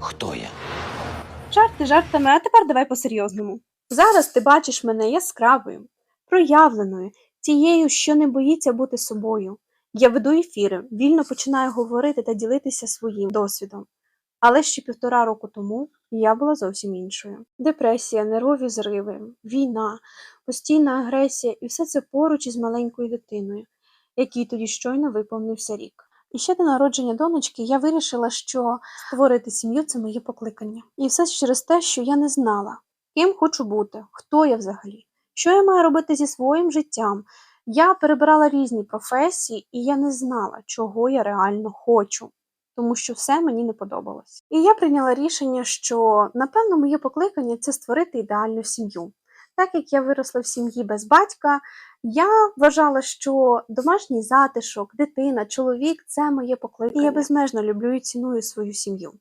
хто я. Жарти жартами, а тепер давай по-серйозному. Зараз ти бачиш мене яскравою, проявленою, тією, що не боїться бути собою. Я веду ефіри, вільно починаю говорити та ділитися своїм досвідом. Але ще півтора року тому я була зовсім іншою. Депресія, нервові зриви, війна, постійна агресія і все це поруч із маленькою дитиною, якій тоді щойно виповнився рік. І ще до народження донечки я вирішила, що створити сім'ю це моє покликання. І все через те, що я не знала, ким хочу бути, хто я взагалі, що я маю робити зі своїм життям. Я перебирала різні професії, і я не знала, чого я реально хочу, тому що все мені не подобалось. І я прийняла рішення, що напевно моє покликання це створити ідеальну сім'ю. Так як я виросла в сім'ї без батька, я вважала, що домашній затишок, дитина, чоловік це моє покликання. І я безмежно люблю і ціную свою сім'ю.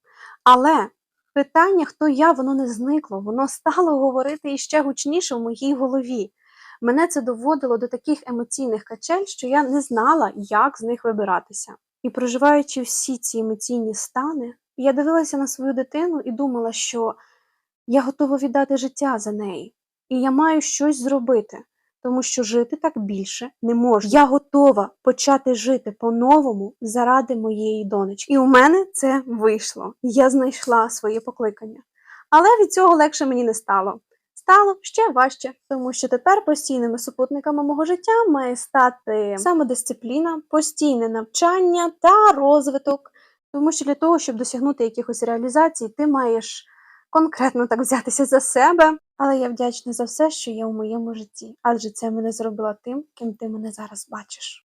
Але питання, хто я, воно не зникло, воно стало говорити іще гучніше в моїй голові. Мене це доводило до таких емоційних качель, що я не знала, як з них вибиратися. І проживаючи всі ці емоційні стани, я дивилася на свою дитину і думала, що я готова віддати життя за неї, і я маю щось зробити, тому що жити так більше не можу. Я готова почати жити по-новому заради моєї донечки. І у мене це вийшло. Я знайшла своє покликання. Але від цього легше мені не стало. Стало ще важче, тому що тепер постійними супутниками мого життя має стати самодисципліна, постійне навчання та розвиток. Тому що для того, щоб досягнути якихось реалізацій, ти маєш конкретно так взятися за себе. Але я вдячна за все, що є у моєму житті, адже це мене зробило тим, ким ти мене зараз бачиш.